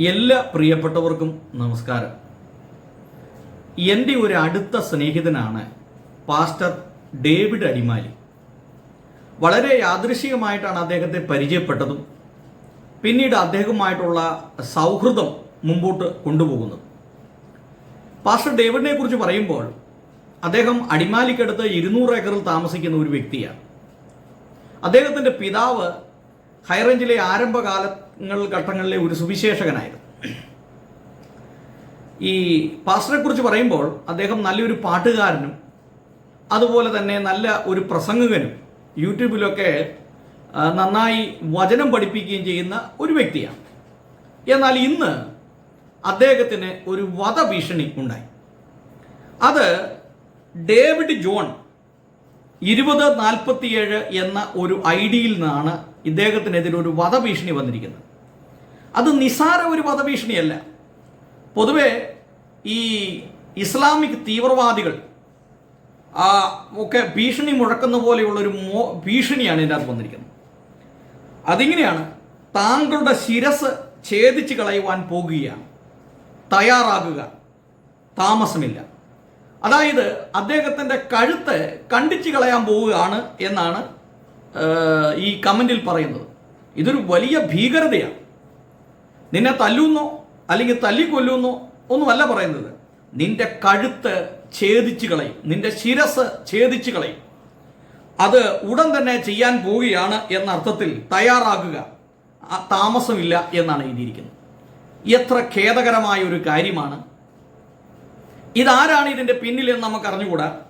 എല്ലാ പ്രിയപ്പെട്ടവർക്കും നമസ്കാരം. എന്റെ ഒരു അടുത്ത സ്നേഹിതനാണ് പാസ്റ്റർ ഡേവിഡ് അടിമാലി. വളരെ യാദൃശികമായിട്ടാണ് അദ്ദേഹത്തെ പരിചയപ്പെട്ടതും പിന്നീട് അദ്ദേഹവുമായിട്ടുള്ള സൗഹൃദം മുമ്പോട്ട് കൊണ്ടുപോകുന്നത്. പാസ്റ്റർ ഡേവിഡിനെ കുറിച്ച് പറയുമ്പോൾ അദ്ദേഹം അടിമാലിക്കടുത്ത് ഇരുന്നൂറ് ഏക്കറിൽ താമസിക്കുന്ന ഒരു വ്യക്തിയാണ്. അദ്ദേഹത്തിന്റെ പിതാവ് ഹൈറേഞ്ചിലെ ആരംഭകാലങ്ങൾ ഘട്ടങ്ങളിലെ ഒരു സുവിശേഷകനായിരുന്നു. ഈ പാസ്റ്ററെ കുറിച്ച് പറയുമ്പോൾ അദ്ദേഹം നല്ലൊരു പാട്ടുകാരനും അതുപോലെ തന്നെ നല്ല ഒരു പ്രസംഗകനും യൂട്യൂബിലൊക്കെ നന്നായി വചനം പഠിപ്പിക്കുകയും ചെയ്യുന്ന ഒരു വ്യക്തിയാണ്. എന്നാൽ ഇന്ന് അദ്ദേഹത്തിന് ഒരു വധഭീഷണി ഉണ്ടായി. അത് ഡേവിഡ് ജോൺ ഇരുപത് നാൽപ്പത്തിയേഴ് എന്ന ഒരു ഐ ഡിയിൽ നിന്നാണ് ഇദ്ദേഹത്തിനെതിരെ ഒരു വധഭീഷണി വന്നിരിക്കുന്നത് അത് നിസാര ഒരു വധഭീഷണിയല്ല. പൊതുവെ ഈ ഇസ്ലാമിക് തീവ്രവാദികൾ ഒക്കെ ഭീഷണി മുഴക്കുന്ന പോലെയുള്ള ഒരു മോ ഭീഷണിയാണ് ഇതിനകത്ത് വന്നിരിക്കുന്നത്. അതിങ്ങനെയാണ് താങ്കളുടെ ശിരസ് ഛേദിച്ച് കളയുവാൻ പോകുകയാണ്. തയ്യാറാകുക. താമസമില്ല. അതായത് അദ്ദേഹത്തിന്റെ കഴുത്ത് കണ്ടിച്ച് കളയാൻ പോവുകയാണ് എന്നാണ് ഈ കമന്റിൽ പറയുന്നത്. ഇതൊരു വലിയ ഭീകരതയാണ്. നിന്നെ തല്ലുന്നോ അല്ലെങ്കിൽ തല്ലിക്കൊല്ലുന്നോ ഒന്നുമല്ല പറയുന്നത്. നിന്റെ കഴുത്ത് ഛേദിച്ച് കളയും. നിന്റെ ശിരസ് ഛേദിച്ച് കളയും. അത് ഉടൻ തന്നെ ചെയ്യാൻ പോവുകയാണ് എന്ന അർത്ഥത്തിൽ തയ്യാറാകുക. താമസമില്ല എന്നാണ് എഴുതിയിരിക്കുന്നത്. എത്ര ഖേദകരമായ ഒരു കാര്യമാണ്. ഇതാരാണ് ഇതിന്റെ പിന്നിലെന്ന് നമുക്ക് അറിഞ്ഞുകൂടാ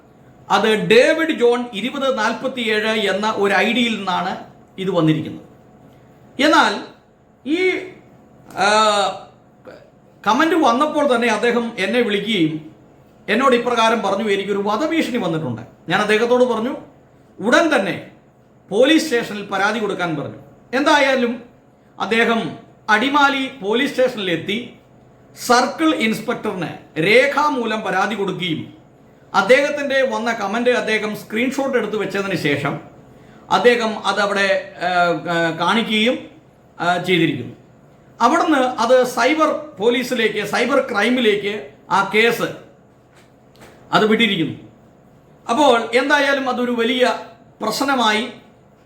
അത് ഡേവിഡ് ജോൺ ഇരുപത് നാൽപ്പത്തിയേഴ് എന്ന ഒരു ഐ ഡിയിൽ നിന്നാണ് ഇത് വന്നിരിക്കുന്നത്. എന്നാൽ ഈ കമന്റ് വന്നപ്പോൾ തന്നെ അദ്ദേഹം എന്നെ വിളിക്കുകയും എന്നോട് ഇപ്രകാരം പറഞ്ഞു എനിക്കൊരു വധഭീഷണി വന്നിട്ടുണ്ട്. ഞാൻ അദ്ദേഹത്തോട് പറഞ്ഞു ഉടൻ തന്നെ പോലീസ് സ്റ്റേഷനിൽ പരാതി കൊടുക്കാൻ പറഞ്ഞു. എന്തായാലും അദ്ദേഹം അടിമാലി പോലീസ് സ്റ്റേഷനിലെത്തി സർക്കിൾ ഇൻസ്പെക്ടറിന് രേഖാമൂലം പരാതി കൊടുക്കുകയും അദ്ദേഹത്തിന്റെ വന്ന കമന്റ് അദ്ദേഹം സ്ക്രീൻഷോട്ട് എടുത്ത് വെച്ചതിന് ശേഷം അദ്ദേഹം അതവിടെ കാണിക്കുകയും ചെയ്തിരിക്കുന്നു. അവിടുന്ന് അത് സൈബർ പോലീസിലേക്ക് സൈബർ ക്രൈമിലേക്ക് ആ കേസ് അത് വിട്ടിരിക്കുന്നു. അപ്പോൾ എന്തായാലും അതൊരു വലിയ പ്രശ്നമായി.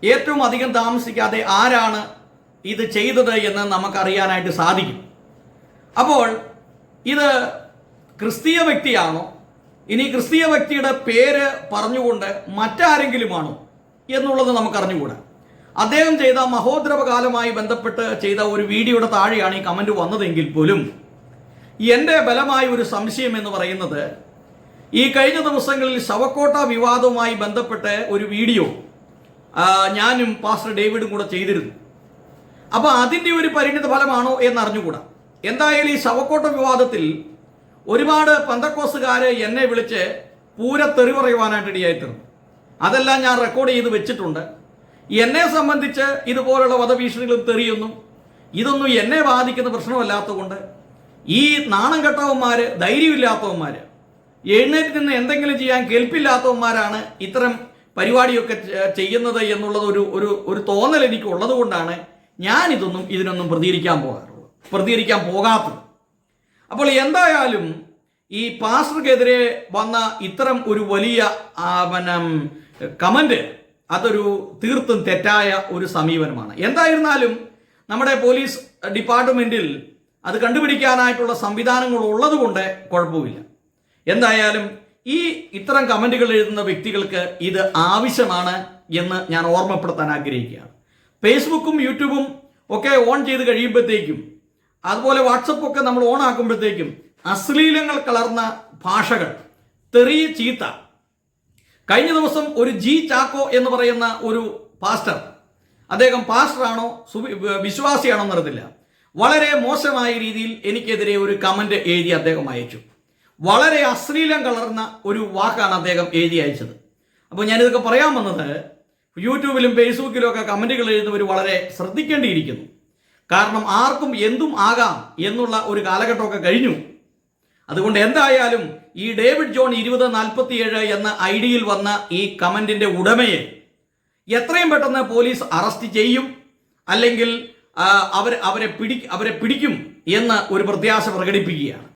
ഏറ്റവും അധികം താമസിക്കാതെ ആരാണ് ഇത് ചെയ്തത് എന്ന് നമുക്കറിയാനായിട്ട് സാധിക്കും. അപ്പോൾ ഇത് ക്രിസ്തീയ വ്യക്തിയാണോ ഇനി ക്രിസ്തീയ വ്യക്തിയുടെ പേര് പറഞ്ഞുകൊണ്ട് മറ്റാരെങ്കിലുമാണോ എന്നുള്ളത് നമുക്കറിഞ്ഞുകൂടാ. അദ്ദേഹം ചെയ്ത മഹോദ്രവകാലമായി ബന്ധപ്പെട്ട് ചെയ്ത ഒരു വീഡിയോയുടെ താഴെയാണ് ഈ കമന്റ് വന്നതെങ്കിൽ പോലും എന്റെ ബലമായ ഒരു സംശയം എന്ന് പറയുന്നത് ഈ കഴിഞ്ഞ ദിവസങ്ങളിൽ ശവക്കോട്ട വിവാദവുമായി ബന്ധപ്പെട്ട് ഒരു വീഡിയോ ഞാനും പാസ്റ്റർ ഡേവിഡും കൂടെ ചെയ്തിരുന്നു. അപ്പോൾ അതിന്റെ ഒരു പരിണിത ഫലമാണോ എന്ന് അറിഞ്ഞുകൂടാ എന്തായാലും ഈ ശവക്കോട്ട വിവാദത്തിൽ ഒരുപാട് പന്തക്കോസുകാര് എന്നെ വിളിച്ച് പൂര തെറി പറയുവാനായിട്ട് ഇടയായിത്തീർന്നു. അതെല്ലാം ഞാൻ റെക്കോർഡ് ചെയ്ത് വെച്ചിട്ടുണ്ട്. എന്നെ സംബന്ധിച്ച് ഇതുപോലുള്ള വധഭീഷണികളും തെറിയൊന്നും. ഇതൊന്നും എന്നെ ബാധിക്കുന്ന പ്രശ്നമല്ലാത്തതുകൊണ്ട് ഈ നാണം കെട്ടവന്മാർ ധൈര്യമില്ലാത്തവന്മാർ എഴുന്നേറ്റ് നിന്ന് എന്തെങ്കിലും ചെയ്യാൻ കേൾപ്പില്ലാത്തവന്മാരാണ് ഇത്തരം പരിപാടിയൊക്കെ ചെയ്യുന്നത് എന്നുള്ളത് ഒരു ഒരു ഒരു തോന്നൽ എനിക്ക് ഉള്ളതുകൊണ്ടാണ് ഞാൻ ഇതൊന്നും ഇതിനൊന്നും പ്രതികരിക്കാൻ പോകാറുള്ളത്. പ്രതികരിക്കാൻ പോകാത്തത്. അപ്പോൾ എന്തായാലും ഈ പാസ്റ്റർക്കെതിരെ വന്ന ഇത്തരം ഒരു വലിയ ആവനം കമന്റ് അതൊരു തീർത്തും തെറ്റായ ഒരു സമീപനമാണ്. എന്തായിരുന്നാലും നമ്മുടെ പോലീസ് ഡിപ്പാർട്ട്മെന്റിൽ അത് കണ്ടുപിടിക്കാനായിട്ടുള്ള സംവിധാനങ്ങൾ ഉള്ളതുകൊണ്ട് കുഴപ്പമില്ല. എന്തായാലും ഈ ഇത്തരം കമന്റുകൾ എഴുതുന്ന വ്യക്തികൾക്ക് ഇത് ആവശ്യമാണ് എന്ന് ഞാൻ ഓർമ്മപ്പെടുത്താൻ ആഗ്രഹിക്കുകയാണ്. ഫേസ്ബുക്കും യൂട്യൂബും ഒക്കെ ഓൺ ചെയ്ത് കഴിയുമ്പോഴത്തേക്കും അതുപോലെ വാട്സപ്പ് ഒക്കെ നമ്മൾ ഓൺ ആക്കുമ്പോഴത്തേക്കും അശ്ലീലങ്ങൾ കലർന്ന ഭാഷകൾ തെറിയ ചീത്ത. കഴിഞ്ഞ ദിവസം ഒരു ജി ചാക്കോ എന്ന് പറയുന്ന ഒരു പാസ്റ്റർ അദ്ദേഹം പാസ്റ്ററാണോ വിശ്വാസിയാണോ എന്നറിയത്തില്ല. വളരെ മോശമായ രീതിയിൽ എനിക്കെതിരെ ഒരു കമന്റ് എഴുതി അദ്ദേഹം അയച്ചു. വളരെ അശ്ലീലം കലർന്ന ഒരു വാക്കാണ് അദ്ദേഹം എഴുതി അയച്ചത്. അപ്പോൾ ഞാനിതൊക്കെ പറയാൻ വന്നത് യൂട്യൂബിലും ഫേസ്ബുക്കിലും ഒക്കെ കമന്റുകൾ എഴുതുന്നവർ വളരെ ശ്രദ്ധിക്കേണ്ടിയിരിക്കുന്നു. കാരണം ആർക്കും എന്തും ആകാം എന്നുള്ള ഒരു കാലഘട്ടമൊക്കെ കഴിഞ്ഞു. അതുകൊണ്ട് എന്തായാലും ഈ ഡേവിഡ് ജോൺ ഇരുപത് നാൽപ്പത്തിയേഴ് എന്ന ഐ ഡിയിൽ വന്ന ഈ കമന്റിന്റെ ഉടമയെ എത്രയും പെട്ടെന്ന് പോലീസ് അറസ്റ്റ് ചെയ്യും അല്ലെങ്കിൽ അവർ അവരെ പിടി അവരെ പിടിക്കും എന്ന് ഒരു പ്രത്യാശ പ്രകടിപ്പിക്കുകയാണ്.